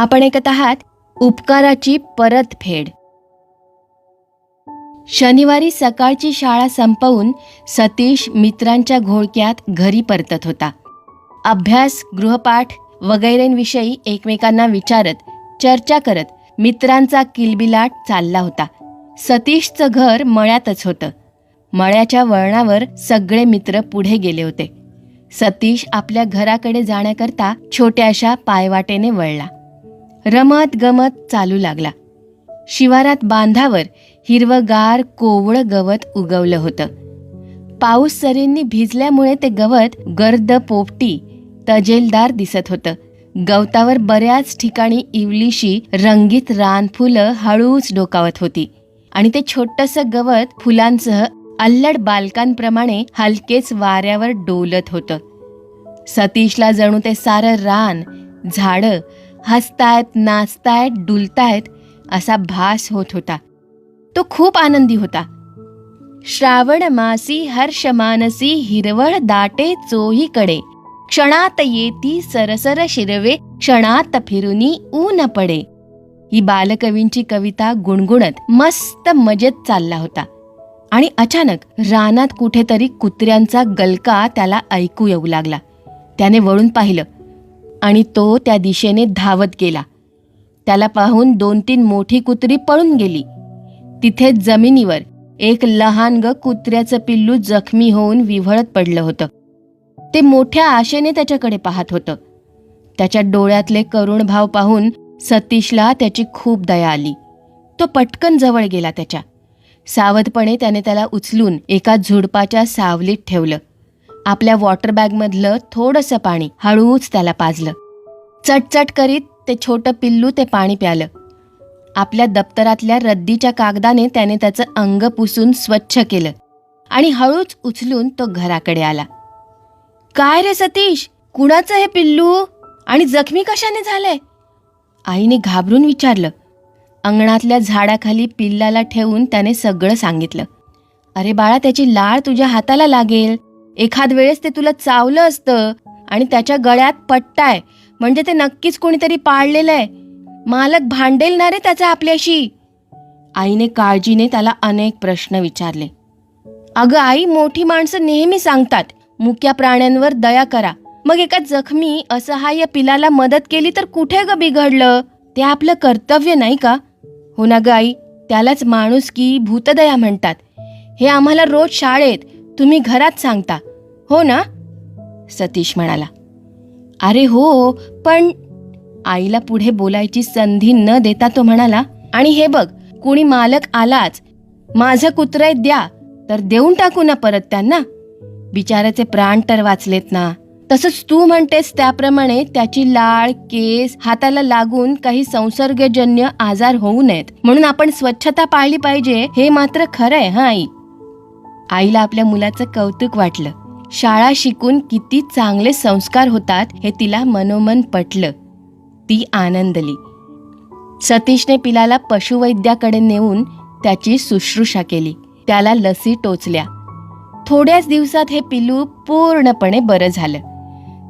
आपण ऐकत आहात उपकाराची परतफेड शनिवारी सकाळची शाळा संपवून सतीश मित्रांच्या घोळक्यात घरी परतत होता. अभ्यास गृहपाठ वगैरेंविषयी एकमेकांना विचारत चर्चा करत मित्रांचा किलबिलाट चालला होता. सतीशचं घर मळ्यातच होतं. मळ्याच्या वळणावर सगळे मित्र पुढे गेले होते. सतीश आपल्या घराकडे जाण्याकरता छोट्याशा पायवाटेने वळला. रमत गमत चालू लागला. शिवारात बांधावर हिरवगार कोवळं गवत उगवलं होतं. पाऊस सरींनी भिजल्यामुळे ते गवत गर्द पोपटी तजेलदार दिसत होतं. गवतावर बऱ्याच ठिकाणी इवलीशी रंगीत रानफुलं हळूच डोकावत होती आणि ते छोटंसं गवत फुलांसह अल्लड बालकांप्रमाणे हलकेच वाऱ्यावर डोलत होतं. सतीशला जणू ते सारं रान झाडं हसतायत नाचतायत डुलतायत असा भास होत होता. तो खूप आनंदी होता. श्रावण मासी हर्ष मानसी हिरवळ दाटे चोहीकडे क्षणात येती सरसर शिरवे क्षणात फिरुनी ऊन पडे. ही बालकवींची कविता गुणगुणत मस्त मजेत चालला होता. आणि अचानक रानात कुठेतरी कुत्र्यांचा गलका त्याला ऐकू येऊ लागला. त्याने वळून पाहिलं. आणि तो त्या दिशेने धावत गेला. त्याला पाहून दोन तीन मोठी कुत्री पळून गेली. तिथे जमिनीवर एक लहान ग कुत्र्याचं पिल्लू जखमी होऊन विव्हळत पडलं होतं. ते मोठ्या आशेने त्याच्याकडे पाहत होतं. त्याच्या डोळ्यातले करुण भाव पाहून सतीशला त्याची खूप दया आली. तो पटकन जवळ गेला त्याच्या. सावधपणे त्याने त्याला उचलून एका झुडपाच्या सावलीत ठेवलं. आपल्या वॉटर बॅगमधलं थोडंसं पाणी हळूच त्याला पाजलं. चटचट करीत ते छोटं पिल्लू ते पाणी प्यालं. आपल्या दप्तरातल्या रद्दीच्या कागदाने त्याने त्याचं अंग पुसून स्वच्छ केलं आणि हळूच उचलून तो घराकडे आला. काय रे सतीश? कुणाचं हे पिल्लू? आणि जखमी कशाने झालंय? आईने घाबरून विचारलं. अंगणातल्या झाडाखाली पिल्लाला ठेवून त्याने सगळं सांगितलं. अरे बाळा त्याची लाळ तुझ्या हाताला लागेल. एखाद वेळेस ते तुला चावलं असतं आणि त्याच्या गळ्यात पट्टाय. म्हणजे ते नक्कीच कोणीतरी पाळलेलं आहे. मालक भांडेल ना रे त्याचा आपल्याशी. आईने काळजीने त्याला अनेक प्रश्न विचारले. अगं आई मोठी माणसं नेहमी सांगतात मुक्या प्राण्यांवर दया करा. मग एका जखमी असहाय्य पिलाला मदत केली तर कुठे ग बिघडलं? ते आपलं कर्तव्य नाही का? हो ना ग आई त्यालाच माणूस की भूतदया म्हणतात. हे आम्हाला रोज शाळेत तुम्ही घरात सांगता. हो ना? सतीश म्हणाला. अरे हो पण आईला पुढे बोलायची संधी न देता तो म्हणाला आणि हे बघ कुणी मालक आलाच माझं कुत्रय द्या तर देऊन टाकू ना परत त्यांना. बिचाराचे प्राण तर वाचलेत ना. तसंच तू म्हणतेस त्याप्रमाणे त्याची लाळ केस हाताला लागून काही संसर्गजन्य आजार होऊ नयेत. म्हणून आपण स्वच्छता पाळली पाहिजे हे मात्र खरंय हा आई? आईला आपल्या मुलाचं कौतुक वाटलं. शाळा शिकून किती चांगले संस्कार होतात हे तिला मनोमन पटलं. ती आनंदली. सतीशने पिलाला पशुवैद्याकडे नेऊन त्याची शुश्रूषा केली. त्याला लसी टोचल्या. थोड्याच दिवसात हे पिलू पूर्णपणे बरं झालं.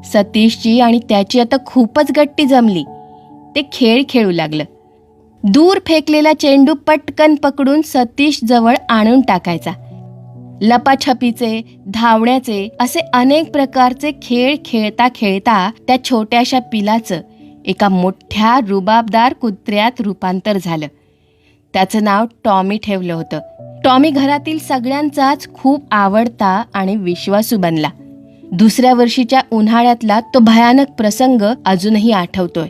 सतीशची आणि त्याची आता खूपच गट्टी जमली. ते खेळ खेळू लागलं. दूर फेकलेला चेंडू पटकन पकडून सतीश जवळ आणून टाकायचा. लपाछपीचे धावण्याचे असे अनेक प्रकारचे खेळ खेळता खेळता त्या छोट्याशा पिलाचं एका मोठ्या रुबाबदार कुत्र्यात रूपांतर झालं. त्याचं नाव टॉमी ठेवलं होतं. टॉमी घरातील सगळ्यांचाच खूप आवडता आणि विश्वासू बनला. दुसऱ्या वर्षीच्या उन्हाळ्यातला तो भयानक प्रसंग अजूनही आठवतोय.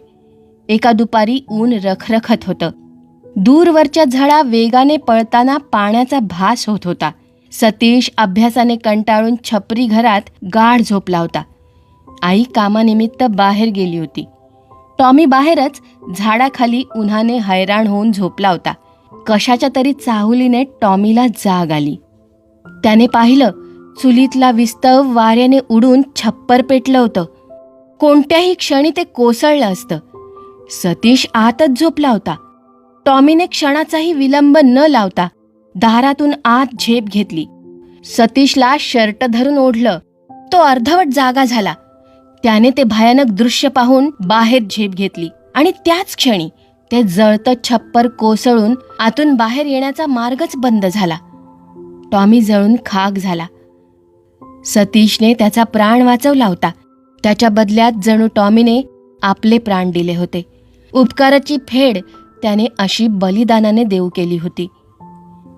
एका दुपारी ऊन रखरखत होतं. दूरवरच्या झळा वेगाने पळताना पाण्याचा भास होत होता. सतीश अभ्यासाने कंटाळून छपरी घरात गाढ झोपला होता आई कामानिमित्त बाहेर गेली होती. टॉमी बाहेरच झाडाखाली उन्हाने हैराण होऊन झोपला होता कशाच्या तरी चाहुलीने टॉमीला जाग आली. त्याने पाहिलं चुलीतला विस्तव वाऱ्याने उडून छप्पर पेटलं होतं. कोणत्याही क्षणी ते कोसळलं असतं. सतीश आतच झोपला होता टॉमीने क्षणाचाही विलंब न लावता दारातून आत झेप घेतली. सतीशला शर्ट धरून ओढलं. तो अर्धवट जागा झाला. त्याने ते भयानक दृश्य पाहून बाहेर झेप घेतली. आणि त्याच क्षणी ते जळतं छप्पर कोसळून आतून बाहेर येण्याचा मार्गच बंद झाला. टॉमी जळून खाक झाला. सतीशने त्याचा प्राण वाचवला होता. त्याच्या बदल्यात जणू टॉमीने आपले प्राण दिले होते. उपकाराची फेड त्याने अशी बलिदानाने देऊ केली होती.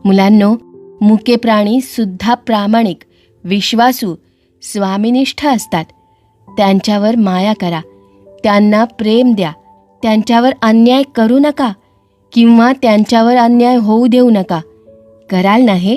मुलांनो मुके प्राणी सुद्धा प्रामाणिक विश्वासू स्वामिनिष्ठ असतात. त्यांच्यावर माया करा. त्यांना प्रेम द्या. त्यांच्यावर अन्याय करू नका किंवा त्यांच्यावर अन्याय होऊ देऊ नका. कराल ना हे?